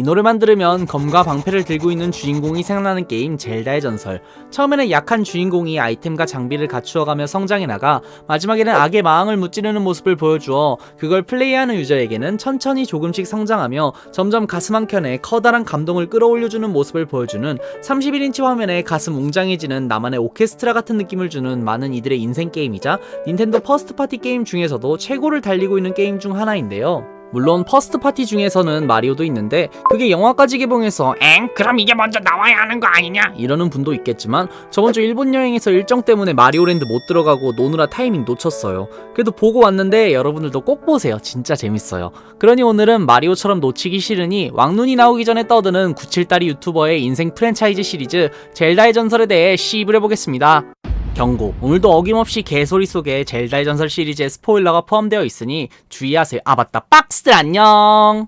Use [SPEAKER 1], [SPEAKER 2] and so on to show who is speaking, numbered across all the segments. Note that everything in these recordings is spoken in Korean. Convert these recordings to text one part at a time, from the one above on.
[SPEAKER 1] 이 노래만 들으면 검과 방패를 들고 있는 주인공이 생각나는 게임 젤다의 전설. 처음에는 약한 주인공이 아이템과 장비를 갖추어가며 성장해 나가 마지막에는 악의 마왕을 무찌르는 모습을 보여주어 그걸 플레이하는 유저에게는 천천히 조금씩 성장하며 점점 가슴 한켠에 커다란 감동을 끌어올려주는 모습을 보여주는 31인치 화면에 가슴 웅장해지는 나만의 오케스트라 같은 느낌을 주는 많은 이들의 인생 게임이자 닌텐도 퍼스트 파티 게임 중에서도 최고를 달리고 있는 게임 중 하나인데요. 물론 퍼스트 파티 중에서는 마리오도 있는데 그게 영화까지 개봉해서
[SPEAKER 2] 엥? 그럼 이게 먼저 나와야 하는 거 아니냐?
[SPEAKER 1] 이러는 분도 있겠지만 저번 주 일본 여행에서 일정 때문에 마리오랜드 못 들어가고 노느라 타이밍 놓쳤어요. 그래도 보고 왔는데 여러분들도 꼭 보세요. 진짜 재밌어요. 그러니 오늘은 마리오처럼 놓치기 싫으니 왕눈이 나오기 전에 떠드는 97다리 유튜버의 인생 프랜차이즈 시리즈 젤다의 전설에 대해 시입을 해보겠습니다. 경고. 오늘도 어김없이 개소리 속에 젤다의 전설 시리즈의 스포일러가 포함되어 있으니 주의하세요. 아 맞다. 박스들 안녕.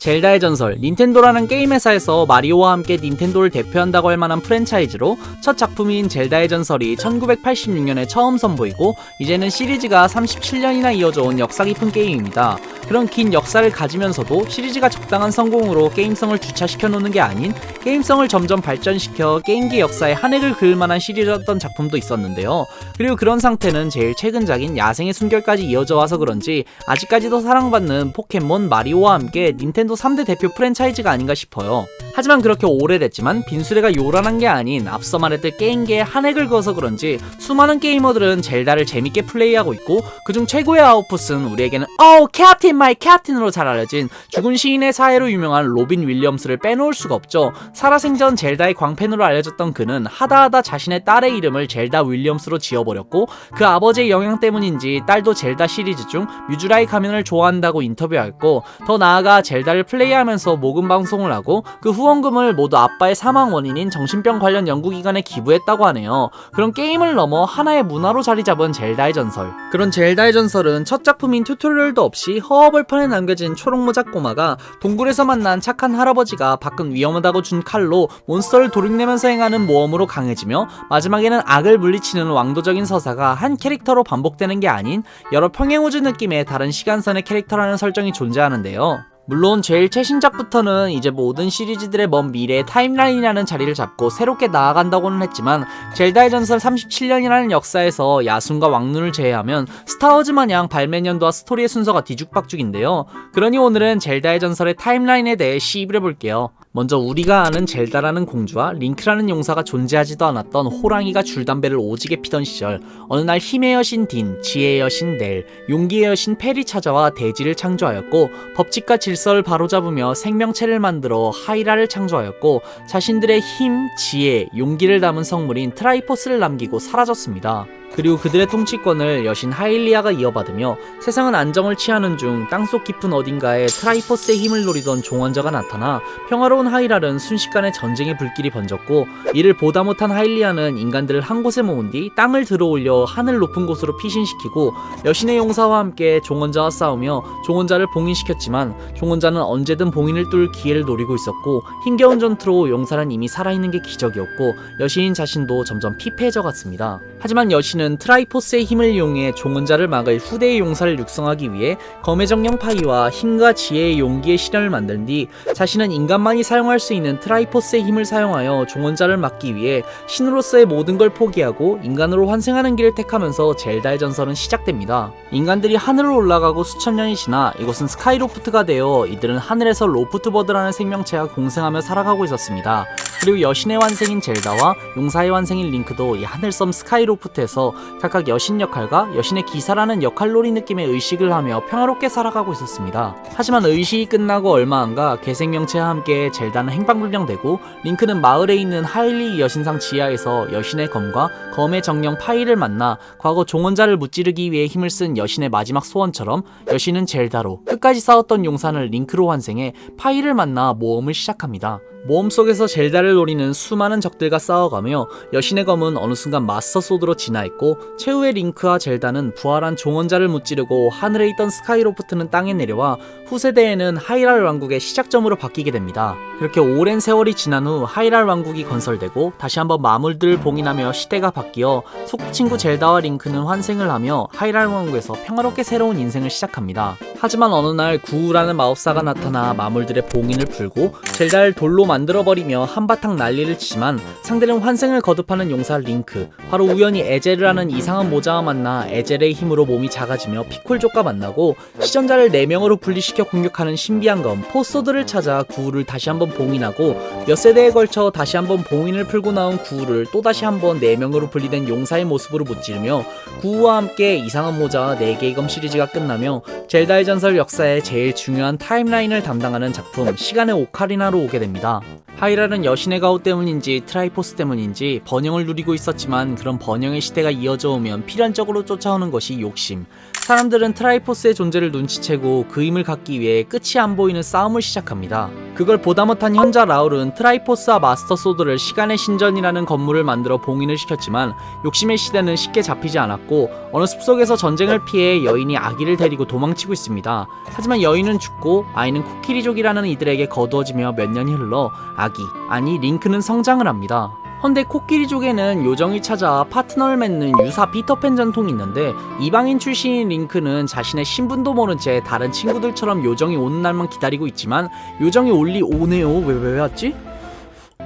[SPEAKER 1] 젤다의 전설, 닌텐도라는 게임 회사에서 마리오와 함께 닌텐도를 대표한다고 할 만한 프랜차이즈로 첫 작품인 젤다의 전설이 1986년에 처음 선보이고 이제는 시리즈가 37년이나 이어져 온 역사 깊은 게임입니다. 그런 긴 역사를 가지면서도 시리즈가 적당한 성공으로 게임성을 주차시켜 놓는 게 아닌 게임성을 점점 발전시켜 게임기 역사에 한 획을 그을 만한 시리즈였던 작품도 있었는데요. 그리고 그런 상태는 제일 최근작인 야생의 순결까지 이어져 와서 그런지 아직까지도 사랑받는 포켓몬 마리오와 함께 닌텐도 3대 대표 프랜차이즈가 아닌가 싶어요. 하지만 그렇게 오래됐지만 빈수레가 요란한 게 아닌 앞서 말했듯 게임계에 한 획을 그어서 그런지 수많은 게이머들은 젤다를 재밌게 플레이하고 있고 그중 최고의 아웃풋은 우리에게는 어 캡틴 마이 캡틴으로 잘 알려진 죽은 시인의 사회로 유명한 로빈 윌리엄스를 빼놓을 수가 없죠. 살아생전 젤다의 광팬으로 알려졌던 그는 하다하다 자신의 딸의 이름을 젤다 윌리엄스로 지어버렸고 그 아버지의 영향 때문인지 딸도 젤다 시리즈 중 뮤즈라이 가면을 좋아한다고 인터뷰했고 더 나아가 젤다를 플레이하면서 모금 방송을 하고 그 후원 금을 모두 아빠의 사망 원인인 정신병 관련 연구기관에 기부했다고 하네요. 그런 게임을 넘어 하나의 문화로 자리 잡은 젤다의 전설. 그런 젤다의 전설은 첫 작품인 튜토리얼도 없이 허허벌판에 남겨진 초록모자 꼬마가 동굴에서 만난 착한 할아버지가 밖은 위험하다고 준 칼로 몬스터를 도륙내면서 행하는 모험으로 강해지며 마지막에는 악을 물리치는 왕도적인 서사가 한 캐릭터로 반복되는 게 아닌 여러 평행우주 느낌의 다른 시간선의 캐릭터라는 설정이 존재하는데요. 물론 제일 최신작부터는 이제 모든 시리즈들의 먼 미래의 타임라인이라는 자리를 잡고 새롭게 나아간다고는 했지만 젤다의 전설 37년이라는 역사에서 야순과 왕눈을 제외하면 스타워즈 마냥 발매 년도와 스토리의 순서가 뒤죽박죽인데요. 그러니 오늘은 젤다의 전설의 타임라인에 대해 시입을 해볼게요. 먼저 우리가 아는 젤다라는 공주와 링크라는 용사가 존재하지도 않았던 호랑이가 줄담배를 오지게 피던 시절 어느 날 힘의 여신 딘, 지혜의 여신 넬, 용기의 여신 펠이 찾아와 대지를 창조하였고 법칙과 질서를 바로잡으며 생명체를 만들어 하이라를 창조하였고 자신들의 힘, 지혜, 용기를 담은 성물인 트라이포스를 남기고 사라졌습니다. 그리고 그들의 통치권을 여신 하일리아가 이어받으며 세상은 안정을 취하는 중 땅속 깊은 어딘가에 트라이포스의 힘을 노리던 종원자가 나타나 평화로운 하이랄은 순식간에 전쟁의 불길이 번졌고 이를 보다 못한 하일리아는 인간들을 한 곳에 모은 뒤 땅을 들어올려 하늘 높은 곳으로 피신시키고 여신의 용사와 함께 종원자와 싸우며 종원자를 봉인시켰지만 종원자는 언제든 봉인을 뚫을 기회를 노리고 있었고 힘겨운 전투로 용사는 이미 살아있는 게 기적이었고 여신인 자신도 점점 피폐해져 갔습니다. 하지만 여신은 트라이포스의 힘을 이용해 종원자를 막을 후대의 용사를 육성하기 위해 검의 정령 파이와 힘과 지혜의 용기의 실현을 만든 뒤 자신은 인간만이 사용할 수 있는 트라이포스의 힘을 사용하여 종원자를 막기 위해 신으로서의 모든 걸 포기하고 인간으로 환생하는 길을 택하면서 젤다의 전설은 시작됩니다. 인간들이 하늘로 올라가고 수천 년이 지나 이곳은 스카이로프트가 되어 이들은 하늘에서 로프트버드라는 생명체와 공생하며 살아가고 있었습니다. 그리고 여신의 환생인 젤다와 용사의 환생인 링크도 이 하늘섬 스카이로프트에서 각각 여신 역할과 여신의 기사라는 역할놀이 느낌의 의식을 하며 평화롭게 살아가고 있었습니다. 하지만 의식이 끝나고 얼마 안가 개생명체와 함께 젤다는 행방불명되고 링크는 마을에 있는 하일리 여신상 지하에서 여신의 검과 검의 정령 파이를 만나 과거 종원자를 무찌르기 위해 힘을 쓴 여신의 마지막 소원처럼 여신은 젤다로 끝까지 싸웠던 용산을 링크로 환생해 파이를 만나 모험을 시작합니다. 모험 속에서 젤다를 노리는 수많은 적들과 싸워가며 여신의 검은 어느 순간 마스터 소드로 진화했고 최후의 링크와 젤다는 부활한 종원자를 무찌르고 하늘에 있던 스카이로프트는 땅에 내려와 후세대에는 하이랄 왕국의 시작점으로 바뀌게 됩니다. 그렇게 오랜 세월이 지난 후 하이랄 왕국이 건설되고 다시 한번 마물들 봉인하며 시대가 바뀌어 속친구 젤다와 링크는 환생을 하며 하이랄 왕국에서 평화롭게 새로운 인생을 시작합니다. 하지만 어느 날 구우라는 마법사가 나타나 마물들의 봉인을 풀고 젤다를 돌로 만들어버리며 한바탕 난리를 치지만 상대는 환생을 거듭하는 용사 링크 바로 우연히 에제르라는 이상한 모자와 만나 에젤의 힘으로 몸이 작아지며 피콜족과 만나고 시전자를 4명으로 분리시켜 공격하는 신비한 검 포소드를 찾아 구우를 다시 한번 봉인하고 몇 세대에 걸쳐 다시 한번 봉인을 풀고 나온 구우를 또다시 한번 4명으로 분리된 용사의 모습으로 무찌르며 구우와 함께 이상한 모자와 4개의 검 시리즈가 끝나며 젤다의 전설 역사의 제일 중요한 타임라인을 담당하는 작품 시간의 오카리나로 오게 됩니다. 하이랄은 여신의 가호 때문인지 트라이포스 때문인지 번영을 누리고 있었지만 그런 번영의 시대가 이어져 오면 필연적으로 쫓아오는 것이 욕심. 사람들은 트라이포스의 존재를 눈치채고 그 힘을 갖기 위해 끝이 안 보이는 싸움을 시작합니다. 그걸 보다 못한 현자 라울은 트라이포스와 마스터 소드를 시간의 신전이라는 건물을 만들어 봉인을 시켰지만 욕심의 시대는 쉽게 잡히지 않았고 어느 숲속에서 전쟁을 피해 여인이 아기를 데리고 도망치고 있습니다. 하지만 여인은 죽고 아이는 코끼리족이라는 이들에게 거두어지며 몇 년이 흘러 아기, 아니 링크는 성장을 합니다. 헌데 코끼리 족에는 요정이 찾아 파트너를 맺는 유사 피터팬 전통이 있는데 이방인 출신인 링크는 자신의 신분도 모른 채 다른 친구들처럼 요정이 오는 날만 기다리고 있지만 요정이 올리 오네요. 왜 왜 왔지?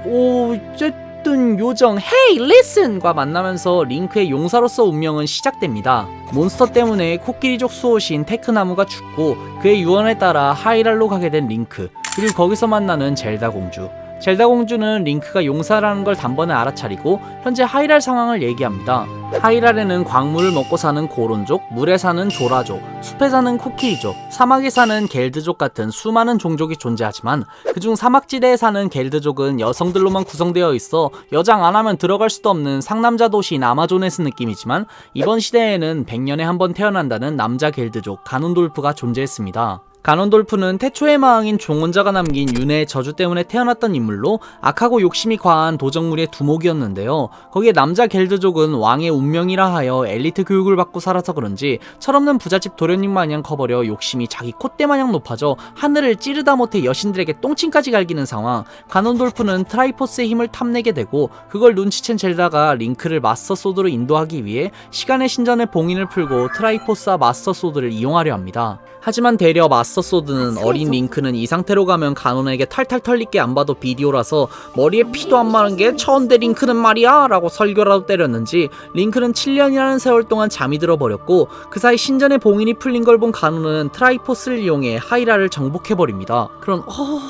[SPEAKER 1] 오 어쨌든 요정 헤이 리슨과 만나면서 링크의 용사로서 운명은 시작됩니다. 몬스터 때문에 코끼리족 수호신 테크나무가 죽고 그의 유언에 따라 하이랄로 가게 된 링크 그리고 거기서 만나는 젤다 공주 젤다 공주는 링크가 용사라는 걸 단번에 알아차리고 현재 하이랄 상황을 얘기합니다. 하이랄에는 광물을 먹고 사는 고론족, 물에 사는 조라족, 숲에 사는 코끼리족, 사막에 사는 겔드족 같은 수많은 종족이 존재하지만 그중 사막지대에 사는 겔드족은 여성들로만 구성되어 있어 여장 안 하면 들어갈 수도 없는 상남자 도시인 아마존에스 느낌이지만 이번 시대에는 100년에 한 번 태어난다는 남자 겔드족 가논돌프가 존재했습니다. 가논돌프는 태초의 마왕인 종원자가 남긴 윤회의 저주 때문에 태어났던 인물로 악하고 욕심이 과한 도적물의 두목이었는데요. 거기에 남자 겔드족은 왕의 운명이라 하여 엘리트 교육을 받고 살아서 그런지 철없는 부잣집 도련님 마냥 커버려 욕심이 자기 콧대 마냥 높아져 하늘을 찌르다 못해 여신들에게 똥침까지 갈기는 상황. 가논돌프는 트라이포스의 힘을 탐내게 되고 그걸 눈치챈 젤다가 링크를 마스터 소드로 인도하기 위해 시간의 신전의 봉인을 풀고 트라이포스와 마스터 소드를 이용하려 합니다. 하지만 되려 마스터 소드는 어린 링크는 이 상태로 가면 가논에게 탈탈 털릴게 안 봐도 비디오라서 머리에 피도 안 마른 게 처음데 링크는 말이야 라고 설교라도 때렸는지 링크는 7년이라는 세월 동안 잠이 들어버렸고 그 사이 신전의 봉인이 풀린 걸 본 가논은 트라이포스를 이용해 하이라를 정복해버립니다. 그런 어...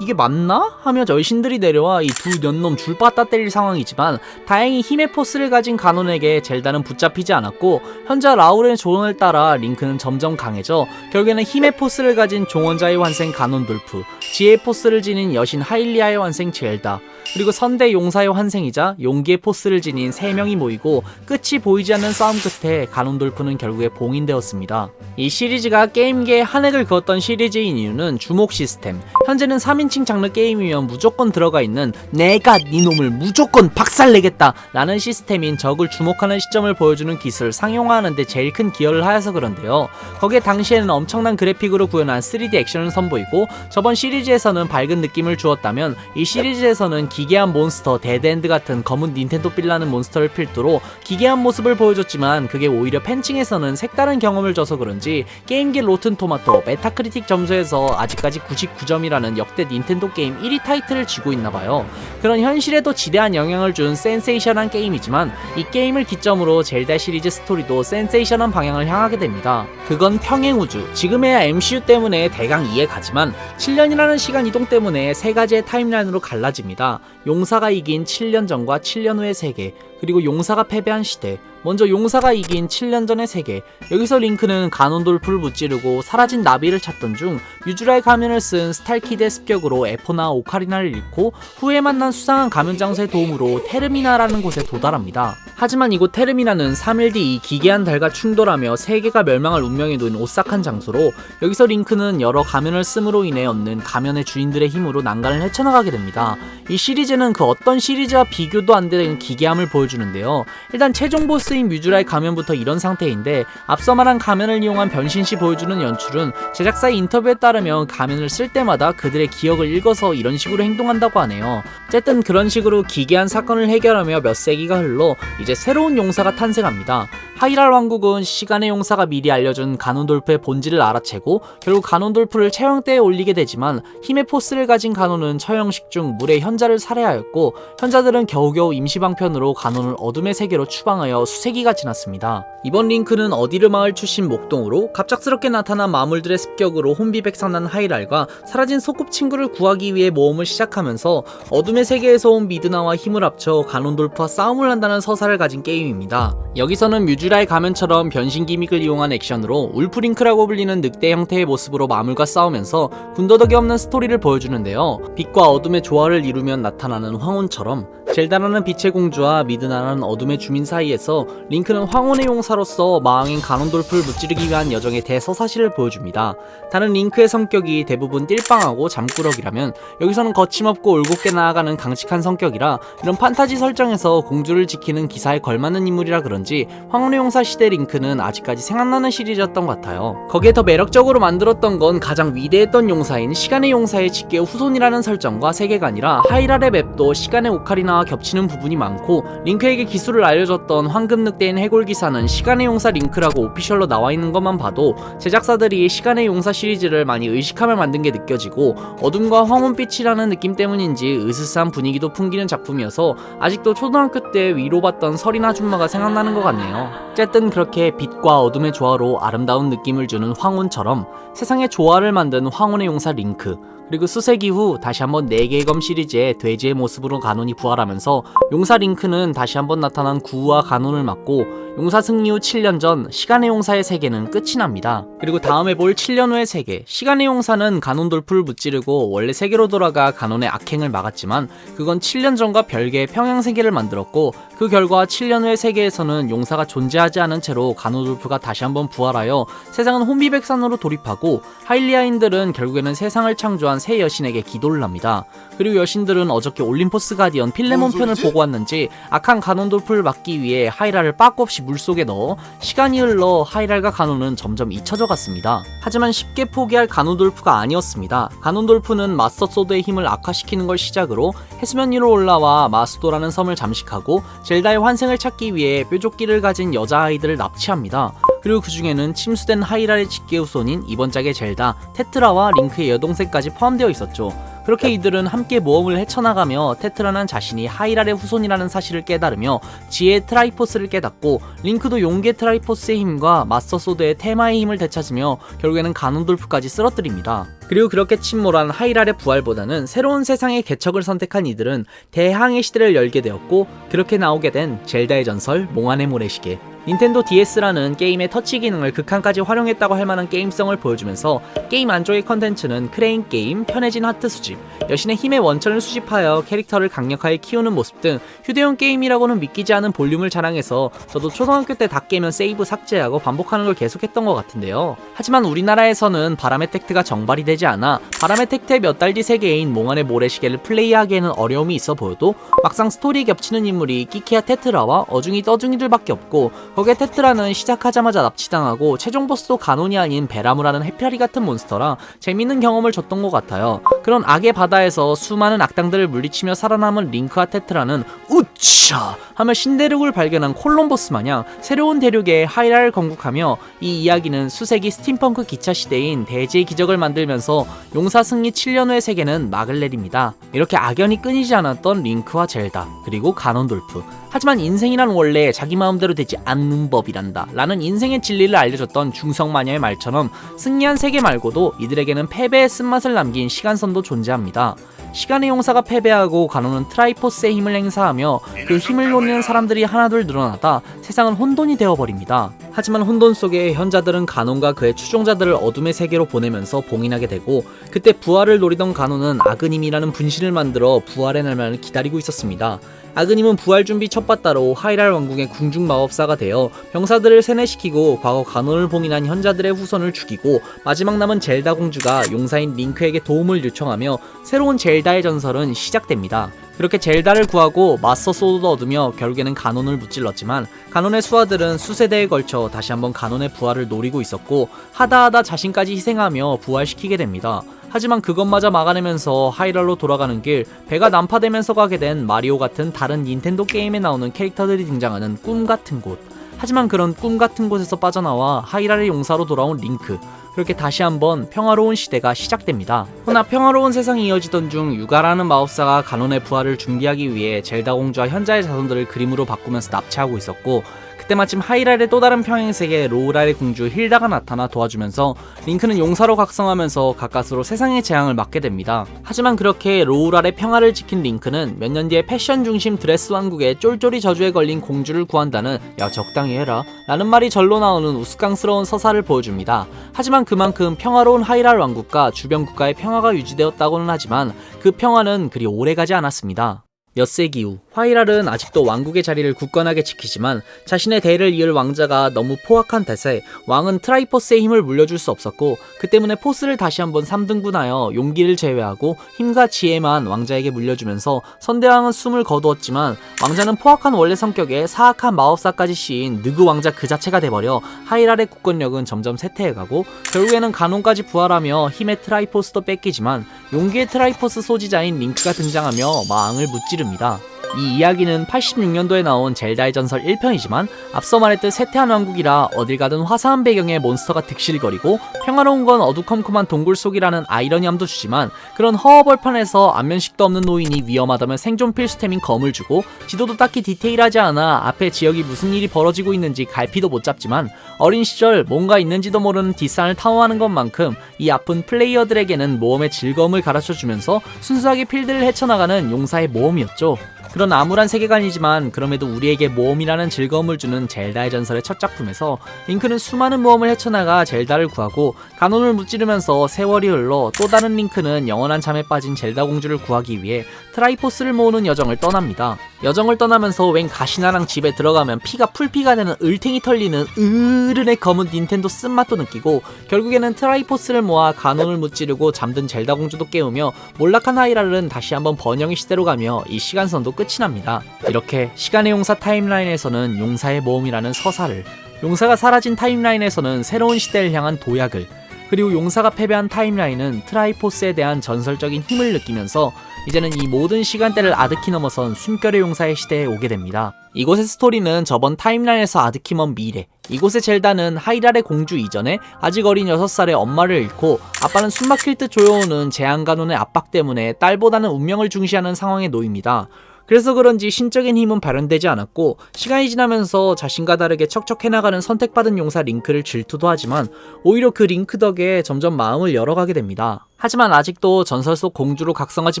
[SPEAKER 1] 이게 맞나? 하며 여신들이 내려와 이 두 년놈 줄 빠따 때릴 상황이지만 다행히 힘의 포스를 가진 가논에게 젤다는 붙잡히지 않았고 현재 라울의 조언을 따라 링크는 점점 강해져 결국에는 힘의 포스를 가진 종원자의 환생 가논돌프 지혜의 포스를 지닌 여신 하일리아의 환생 젤다 그리고 선대 용사의 환생이자 용기의 포스를 지닌 세명이 모이고 끝이 보이지 않는 싸움 끝에 가논돌프는 결국에 봉인되었습니다. 이 시리즈가 게임계에 한 획을 그었던 시리즈인 이유는 주목 시스템. 현재는 3인칭 장르 게임이면 무조건 들어가 있는 내가 네 놈을 무조건 박살내겠다 라는 시스템인 적을 주목하는 시점을 보여주는 기술 상용화하는데 제일 큰 기여를 하여서 그런데요. 거기에 당시에는 엄청난 그래픽으로 구현한 3D 액션을 선보이고 저번 시리즈에서는 밝은 느낌을 주었다면 이 시리즈에서는 기괴한 몬스터 데드엔드 같은 검은 닌텐도 빌라는 몬스터를 필두로 기괴한 모습을 보여줬지만 그게 오히려 팬층에서는 색다른 경험을 줘서 그런지 게임계 로튼 토마토 메타크리틱 점수에서 아직까지 99점이라는 역대 닌텐도 게임 1위 타이틀을 쥐고 있나봐요. 그런 현실에도 지대한 영향을 준 센세이션한 게임이지만 이 게임을 기점으로 젤다 시리즈 스토리도 센세이션한 방향을 향하게 됩니다. 그건 평행우주. 지금에야 MCU 때문에 대강 이해가지만 7년이라는 시간 이동 때문에 세 가지의 타임라인으로 갈라집니다. 용사가 이긴 7년 전과 7년 후의 세계, 그리고 용사가 패배한 시대, 먼저 용사가 이긴 7년 전의 세계. 여기서 링크는 가논돌프를 무찌르고 사라진 나비를 찾던 중 유주라의 가면을 쓴 스탈키드의 습격으로 에포나 오카리나를 잃고 후에 만난 수상한 가면 장수의 도움으로 테르미나라는 곳에 도달합니다. 하지만 이곳 테르미나는 3일 뒤 이 기괴한 달과 충돌하며 세계가 멸망할 운명에 놓인 오싹한 장소로 여기서 링크는 여러 가면을 씀으로 인해 얻는 가면의 주인들의 힘으로 난간을 헤쳐나가게 됩니다. 이 시리즈는 그 어떤 시리즈와 비교도 안 되는 기괴함을 보여주 는 보여주는데요. 일단 최종 보스인 뮤즈라의 가면부터 이런 상태인데 앞서 말한 가면을 이용한 변신 시 보여주는 연출은 제작사의 인터뷰에 따르면 가면을 쓸 때마다 그들의 기억을 읽어서 이런 식으로 행동한다고 하네요. 어쨌든 그런 식으로 기괴한 사건을 해결하며 몇 세기가 흘러 이제 새로운 용사가 탄생합니다. 하이랄 왕국은 시간의 용사가 미리 알려준 가논돌프의 본질을 알아채고 결국 가논돌프를 처형대에 올리게 되지만 힘의 포스를 가진 가논은 처형식 중 물의 현자를 살해하였고 현자들은 겨우겨우 임시방편으로 가논을 어둠의 세계로 추방하여 수세기가 지났습니다. 이번 링크는 어디르 마을 출신 목동으로 갑작스럽게 나타난 마물들의 습격으로 혼비백산한 하이랄과 사라진 소꿉 친구를 구하기 위해 모험을 시작하면서 어둠의 세계에서 온 미드나와 힘을 합쳐 가논돌프와 싸움을 한다는 서사를 가진 게임입니다. 여기서는 뮤즈 라의 가면처럼 변신 기믹을 이용한 액션으로 울프링크라고 불리는 늑대 형태의 모습으로 마물과 싸우면서 군더더기 없는 스토리를 보여주는데요. 빛과 어둠의 조화를 이루면 나타나는 황혼처럼 젤다라는 빛의 공주와 미드나라는 어둠의 주민 사이에서 링크는 황혼의 용사로서 마왕인 가논돌프를 무찌르기 위한 여정의 대서사실을 보여줍니다. 다른 링크의 성격이 대부분 띨빵하고 잠꾸러기라면 여기서는 거침없고 올곧게 나아가는 강직한 성격이라 이런 판타지 설정에서 공주를 지키는 기사에 걸맞는 인물이라 그런지 황혼의 용사 시대 링크는 아직까지 생각나는 시리즈였던 것 같아요. 거기에 더 매력적으로 만들었던 건 가장 위대했던 용사인 시간의 용사의 직계 후손이라는 설정과 세계관이라 하이랄의 맵도 시간의 오카리나와 겹치는 부분이 많고 링크에게 기술을 알려줬던 황금 늑대인 해골 기사는 시간의 용사 링크라고 오피셜로 나와 있는 것만 봐도 제작사들이 시간의 용사 시리즈를 많이 의식하며 만든 게 느껴지고 어둠과 황혼빛이라는 느낌 때문인지 으스스한 분위기도 풍기는 작품이어서 아직도 초등학교 때 위로받던 설인 아줌마가 생각나는 것 같네요. 어쨌든 그렇게 빛과 어둠의 조화로 아름다운 느낌을 주는 황혼처럼 세상의 조화를 만든 황혼의 용사 링크 그리고 수세기 후 다시 한번 4개의 검 시리즈의 돼지의 모습으로 가논이 부활하면서 용사 링크는 다시 한번 나타난 구우와 가논을 맡고 용사 승리 후 7년 전 시간의 용사의 세계는 끝이 납니다. 그리고 다음에 볼 7년 후의 세계 시간의 용사는 가논 돌프를 무찌르고 원래 세계로 돌아가 가논의 악행을 막았지만 그건 7년 전과 별개의 평양 세계를 만들었고 그 결과 7년 후의 세계에서는 용사가 존재하지 않은 채로 가논 돌프가 다시 한번 부활하여 세상은 혼비백산으로 돌입하고 하일리아인들은 결국에는 세상을 창조한 새 여신에게 기도를 합니다. 그리고 여신들은 어저께 올림포스 가디언 필레몬 편을 보고 왔는지 악한 가논돌프를 막기 위해 하이랄을 빠꾸 없이 물속에 넣어 시간이 흘러 하이랄과 가논은 점점 잊혀져 갔습니다. 하지만 쉽게 포기할 가논돌프가 아니었습니다. 가논돌프는 마스터 소드의 힘을 악화시키는 걸 시작으로 해수면 위로 올라와 마스도라는 섬을 잠식하고 젤다의 환생을 찾기 위해 뾰족기를 가진 여자아이들을 납치합니다. 그리고 그 중에는 침수된 하이랄의 직계 후손인 이번 짝의 젤다, 테트라와 링크의 여동생까지 포함되어 있었죠. 그렇게 이들은 함께 모험을 헤쳐나가며 테트라는 자신이 하이랄의 후손이라는 사실을 깨달으며 지혜의 트라이포스를 깨닫고 링크도 용계 트라이포스의 힘과 마스터 소드의 테마의 힘을 되찾으며 결국에는 가논돌프까지 쓰러뜨립니다. 그리고 그렇게 침몰한 하이랄의 부활보다는 새로운 세상의 개척을 선택한 이들은 대항해 시대를 열게 되었고 그렇게 나오게 된 젤다의 전설 몽환의 모래시계 닌텐도 DS라는 게임의 터치 기능을 극한까지 활용했다고 할 만한 게임성을 보여주면서 게임 안쪽의 컨텐츠는 크레인 게임, 편해진 하트 수집, 여신의 힘의 원천을 수집하여 캐릭터를 강력하게 키우는 모습 등 휴대용 게임이라고는 믿기지 않은 볼륨을 자랑해서 저도 초등학교 때 다 깨면 세이브 삭제하고 반복하는 걸 계속했던 것 같은데요. 하지만 우리나라에서는 바람의 텍트가 정발이 되지 않아 바람의 텍트의 몇 달 뒤 세계인 몽환의 모래시계를 플레이하기에는 어려움이 있어 보여도 막상 스토리에 겹치는 인물이 끼키야 테트라와 어중이 떠중이들밖에 없고 거기에 테트라는 시작하자마자 납치당하고 최종 보스도 가논이 아닌 베라무라는 해피아리 같은 몬스터라 재밌는 경험을 줬던 것 같아요. 그런 악의 바다에서 수많은 악당들을 물리치며 살아남은 링크와 테트라는 우차 하며 신대륙을 발견한 콜럼버스 마냥 새로운 대륙에 하이랄을 건국하며 이 이야기는 수세기 스팀펑크 기차 시대인 대지의 기적을 만들면서 용사 승리 7년 후의 세계는 막을 내립니다. 이렇게 악연이 끊이지 않았던 링크와 젤다 그리고 가논돌프 하지만 인생이란 원래 자기 마음대로 되지 않는 법이란다 라는 인생의 진리를 알려줬던 중성마녀의 말처럼 승리한 세계 말고도 이들에게는 패배의 쓴맛을 남긴 시간선도 존재합니다. 시간의 용사가 패배하고 가노는 트라이포스의 힘을 행사하며 그 힘을 놓는 사람들이 하나둘 늘어나다 세상은 혼돈이 되어버립니다. 하지만 혼돈 속에 현자들은 가논과 그의 추종자들을 어둠의 세계로 보내면서 봉인하게 되고 그때 부활을 노리던 가논은 아그님이라는 분신을 만들어 부활의 날만을 기다리고 있었습니다. 아그님은 부활 준비 첫바따로 하이랄 왕국의 궁중 마법사가 되어 병사들을 세뇌시키고 과거 간원을 봉인한 현자들의 후손을 죽이고 마지막 남은 젤다 공주가 용사인 링크에게 도움을 요청하며 새로운 젤다 젤다의 전설은 시작됩니다. 그렇게 젤다를 구하고 마스터 소드도 얻으며 결국에는 가논을 무찔렀지만 가논의 수하들은 수세대에 걸쳐 다시 한번 가논의 부활을 노리고 있었고 하다하다 자신까지 희생하며 부활시키게 됩니다. 하지만 그것마저 막아내면서 하이랄로 돌아가는 길 배가 난파되면서 가게 된 마리오 같은 다른 닌텐도 게임에 나오는 캐릭터들이 등장하는 꿈 같은 곳. 하지만 그런 꿈 같은 곳에서 빠져나와 하이랄의 용사로 돌아온 링크. 그렇게 다시 한번 평화로운 시대가 시작됩니다. 허나 평화로운 세상이 이어지던 중 유가라는 마법사가 가논의 부활을 준비하기 위해 젤다 공주와 현자의 자손들을 그림으로 바꾸면서 납치하고 있었고 그때 마침 하이랄의 또 다른 평행 세계 로우랄의 공주 힐다가 나타나 도와주면서 링크는 용사로 각성하면서 가까스로 세상의 재앙을 막게 됩니다. 하지만 그렇게 로우랄의 평화를 지킨 링크는 몇 년 뒤에 패션 중심 드레스 왕국의 쫄쫄이 저주에 걸린 공주를 구한다는 야 적당히 해라 라는 말이 절로 나오는 우스꽝스러운 서사를 보여줍니다. 하지만 그만큼 평화로운 하이랄 왕국과 주변 국가의 평화가 유지되었다고는 하지만 그 평화는 그리 오래가지 않았습니다. 몇 세기 후 화이랄은 아직도 왕국의 자리를 굳건하게 지키지만 자신의 대를 이을 왕자가 너무 포악한 탓에 왕은 트라이포스의 힘을 물려줄 수 없었고 그 때문에 포스를 다시 한번 3등분하여 용기를 제외하고 힘과 지혜만 왕자에게 물려주면서 선대왕은 숨을 거두었지만 왕자는 포악한 원래 성격에 사악한 마법사까지 씌인 느그 왕자 그 자체가 돼버려 하이랄의 국권력은 점점 쇠퇴해가고 결국에는 가논까지 부활하며 힘의 트라이포스도 뺏기지만 용기의 트라이포스 소지자인 링크가 등장하며 마왕을 무찌 릅니다. 이 이야기는 86년도에 나온 젤다의 전설 1편이지만 앞서 말했듯 세태한 왕국이라 어딜 가든 화사한 배경에 몬스터가 득실거리고 평화로운 건 어두컴컴한 동굴 속이라는 아이러니함도 주지만 그런 허허벌판에서 안면식도 없는 노인이 위험하다면 생존 필수템인 검을 주고 지도도 딱히 디테일하지 않아 앞에 지역이 무슨 일이 벌어지고 있는지 갈피도 못 잡지만 어린 시절 뭔가 있는지도 모르는 뒷산을 탐험하는 것만큼 이 아픈 플레이어들에게는 모험의 즐거움을 가르쳐주면서 순수하게 필드를 헤쳐나가는 용사의 모험이었죠. 그런 암울한 세계관이지만 그럼에도 우리에게 모험이라는 즐거움을 주는 젤다의 전설의 첫 작품에서 링크는 수많은 모험을 헤쳐나가 젤다를 구하고 가논을 무찌르면서 세월이 흘러 또 다른 링크는 영원한 잠에 빠진 젤다 공주를 구하기 위해 트라이포스를 모으는 여정을 떠납니다. 여정을 떠나면서 웬 가시나랑 집에 들어가면 피가 풀피가 되는 을탱이 털리는 으르네 검은 닌텐도 쓴맛도 느끼고 결국에는 트라이포스를 모아 가논을 무찌르고 잠든 젤다 공주도 깨우며 몰락한 하이랄은 다시 한번 번영의 시대로 가며 이 시간선도 끝이 납니다. 이렇게 시간의 용사 타임라인에서는 용사의 모험이라는 서사를 용사가 사라진 타임라인에서는 새로운 시대를 향한 도약을 그리고 용사가 패배한 타임라인은 트라이포스에 대한 전설적인 힘을 느끼면서 이제는 이 모든 시간대를 아득히 넘어선 숨결의 용사의 시대에 오게 됩니다. 이곳의 스토리는 저번 타임라인에서 아득히 먼 미래 이곳의 젤다는 하이랄의 공주 이전에 아직 어린 6살의 엄마를 잃고 아빠는 숨막힐 듯 조여오는 재앙 가논의 압박 때문에 딸보다는 운명을 중시하는 상황에 놓입니다. 그래서 그런지 신적인 힘은 발현되지 않았고 시간이 지나면서 자신과 다르게 척척해 나가는 선택받은 용사 링크를 질투도 하지만 오히려 그 링크 덕에 점점 마음을 열어가게 됩니다. 하지만 아직도 전설 속 공주로 각성하지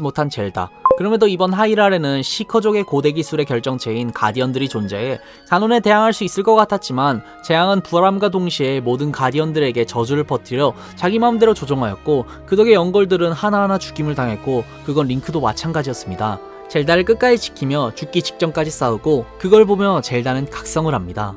[SPEAKER 1] 못한 젤다. 그럼에도 이번 하이랄에는 시커족의 고대 기술의 결정체인 가디언들이 존재해 가논에 대항할 수 있을 것 같았지만 재앙은 부활함과 동시에 모든 가디언들에게 저주를 퍼뜨려 자기 마음대로 조종하였고 그 덕에 연골들은 하나하나 죽임을 당했고 그건 링크도 마찬가지였습니다. 젤다를 끝까지 지키며 죽기 직전까지 싸우고 그걸 보며 젤다는 각성을 합니다.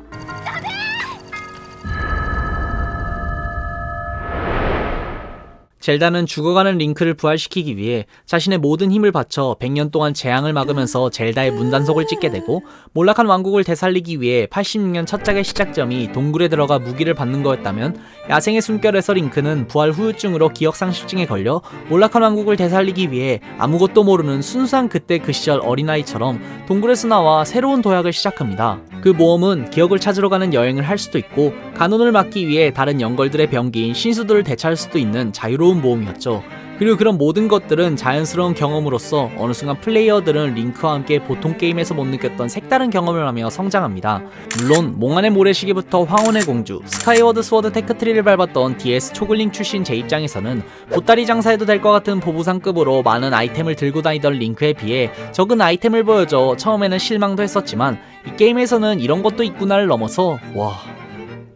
[SPEAKER 1] 젤다는 죽어가는 링크를 부활시키기 위해 자신의 모든 힘을 바쳐 100년 동안 재앙을 막으면서 젤다의 문단속을 찍게 되고 몰락한 왕국을 되살리기 위해 86년 첫 작의 시작점이 동굴에 들어가 무기를 받는 거였다면 야생의 숨결에서 링크는 부활 후유증으로 기억상실증에 걸려 몰락한 왕국을 되살리기 위해 아무것도 모르는 순수한 그때 그 시절 어린아이처럼 동굴에서 나와 새로운 도약을 시작합니다. 그 모험은 기억을 찾으러 가는 여행을 할 수도 있고 가논을 막기 위해 다른 연걸들의 병기인 신수들을 대체할 수도 있는 자유로운 모험이었죠. 그리고 그런 모든 것들은 자연스러운 경험으로서 어느 순간 플레이어들은 링크와 함께 보통 게임에서 못 느꼈던 색다른 경험을 하며 성장합니다. 물론 몽환의 모래시계부터 황혼의 공주, 스카이워드 스워드 테크트리를 밟았던 DS 초글링 출신 제 입장에서는 보따리 장사해도 될 것 같은 보부상급으로 많은 아이템을 들고 다니던 링크에 비해 적은 아이템을 보여줘 처음에는 실망도 했었지만 이 게임에서는 이런 것도 있구나를 넘어서 와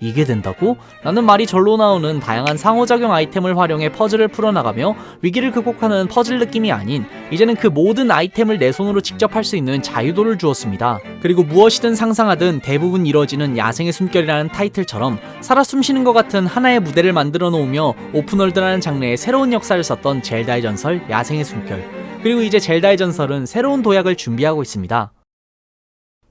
[SPEAKER 1] 이게 된다고? 라는 말이 절로 나오는 다양한 상호작용 아이템을 활용해 퍼즐을 풀어나가며 위기를 극복하는 퍼즐 느낌이 아닌 이제는 그 모든 아이템을 내 손으로 직접 할 수 있는 자유도를 주었습니다. 그리고 무엇이든 상상하든 대부분 이뤄지는 야생의 숨결이라는 타이틀처럼 살아 숨쉬는 것 같은 하나의 무대를 만들어 놓으며 오픈월드라는 장르의 새로운 역사를 썼던 젤다의 전설 야생의 숨결 그리고 이제 젤다의 전설은 새로운 도약을 준비하고 있습니다.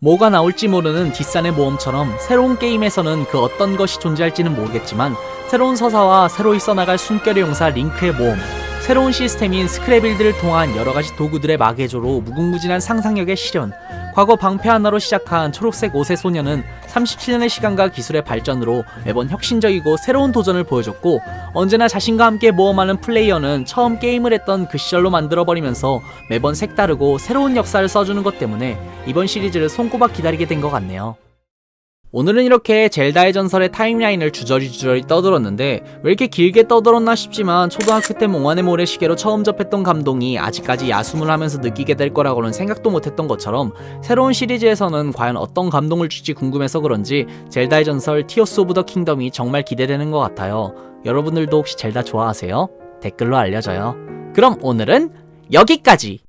[SPEAKER 1] 뭐가 나올지 모르는 뒷산의 모험처럼 새로운 게임에서는 그 어떤 것이 존재할지는 모르겠지만 새로운 서사와 새로 있어나갈 숨결의 용사 링크의 모험 새로운 시스템인 스크래빌드를 통한 여러가지 도구들의 마개조로 무궁무진한 상상력의 실현 과거 방패 하나로 시작한 초록색 옷의 소녀는 37년의 시간과 기술의 발전으로 매번 혁신적이고 새로운 도전을 보여줬고 언제나 자신과 함께 모험하는 플레이어는 처음 게임을 했던 그 시절로 만들어버리면서 매번 색다르고 새로운 역사를 써주는 것 때문에 이번 시리즈를 손꼽아 기다리게 된 것 같네요. 오늘은 이렇게 젤다의 전설의 타임라인을 주저리주저리 떠들었는데 왜 이렇게 길게 떠들었나 싶지만 초등학교 때 몽환의 모래시계로 처음 접했던 감동이 아직까지 야숨을 하면서 느끼게 될 거라고는 생각도 못했던 것처럼 새로운 시리즈에서는 과연 어떤 감동을 줄지 궁금해서 그런지 젤다의 전설 티어스 오브 더 킹덤이 정말 기대되는 것 같아요. 여러분들도 혹시 젤다 좋아하세요? 댓글로 알려줘요. 그럼 오늘은 여기까지!